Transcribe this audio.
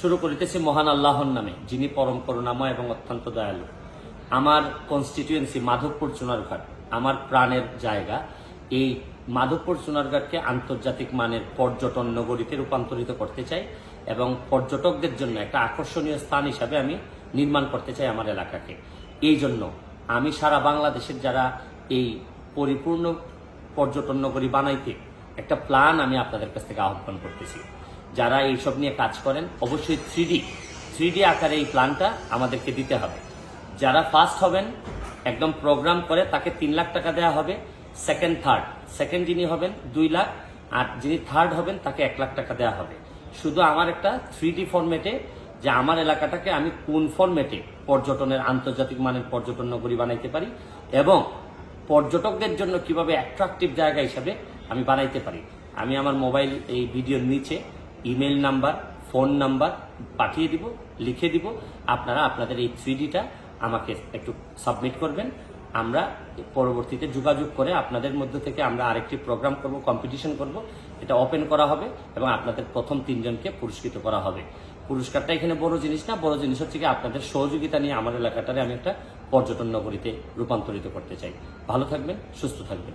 শুরু করিতেছি মহান আল্লাহর নামে, যিনি পরম করুণাময় এবং অত্যন্ত দয়ালু। আমার কনস্টিটিউয়েন্সি মাধবপুর চুনারঘাট, আমার প্রাণের জায়গা। এই মাধবপুর চুনারঘাটকে আন্তর্জাতিক মানের পর্যটন নগরীতে রূপান্তরিত করতে চাই এবং পর্যটকদের জন্য একটা আকর্ষণীয় স্থান হিসাবে আমি নির্মাণ করতে চাই আমার এলাকাকে। এই জন্য আমি সারা বাংলাদেশের যারা এই পরিপূর্ণ পর্যটন নগরী বানাইতে একটা প্ল্যান আমি আপনাদের কাছ থেকে আহ্বান করতেছি। যারা এইসব নিয়ে কাজ করেন, অবশ্যই থ্রি ডি থ্রি ডি আকারে এই প্ল্যানটা আমাদেরকে দিতে হবে। যারা ফার্স্ট হবেন, একদম প্রোগ্রাম করে তাকে তিন লাখ টাকা দেওয়া হবে। সেকেন্ড থার্ড সেকেন্ড যিনি হবেন, দুই লাখ। আর যিনি থার্ড হবেন, তাকে এক লাখ টাকা দেওয়া হবে। শুধু আমার একটা থ্রি ডি ফরম্যাটে যে আমার এলাকাটাকে আমি কোন ফরম্যাটে পর্যটনের আন্তর্জাতিক মানের পর্যটন নগরী বানাইতে পারি এবং পর্যটকদের জন্য কীভাবে অ্যাট্রাকটিভ জায়গা হিসাবে আমি বানাইতে পারি। আমি আমার মোবাইল এই ভিডিওর নিচে ইমেল নাম্বার, ফোন নাম্বার পাঠিয়ে দিব, লিখে দিব। আপনারা আপনাদের এই থ্রিডিটা আমাকে একটু সাবমিট করবেন। আমরা পরবর্তীতে যোগাযোগ করে আপনাদের মধ্য থেকে আমরা আরেকটি প্রোগ্রাম করব, কম্পিটিশন করব। এটা ওপেন করা হবে এবং আপনাদের প্রথম তিনজনকে পুরস্কৃত করা হবে। পুরস্কারটা এখানে বড় জিনিস না, বড় জিনিস হচ্ছে কি আপনাদের সহযোগিতা নিয়ে আমার এলাকাটারে আমি একটা পর্যটন নগরীতে রূপান্তরিত করতে চাই। ভালো থাকবেন, সুস্থ থাকবেন।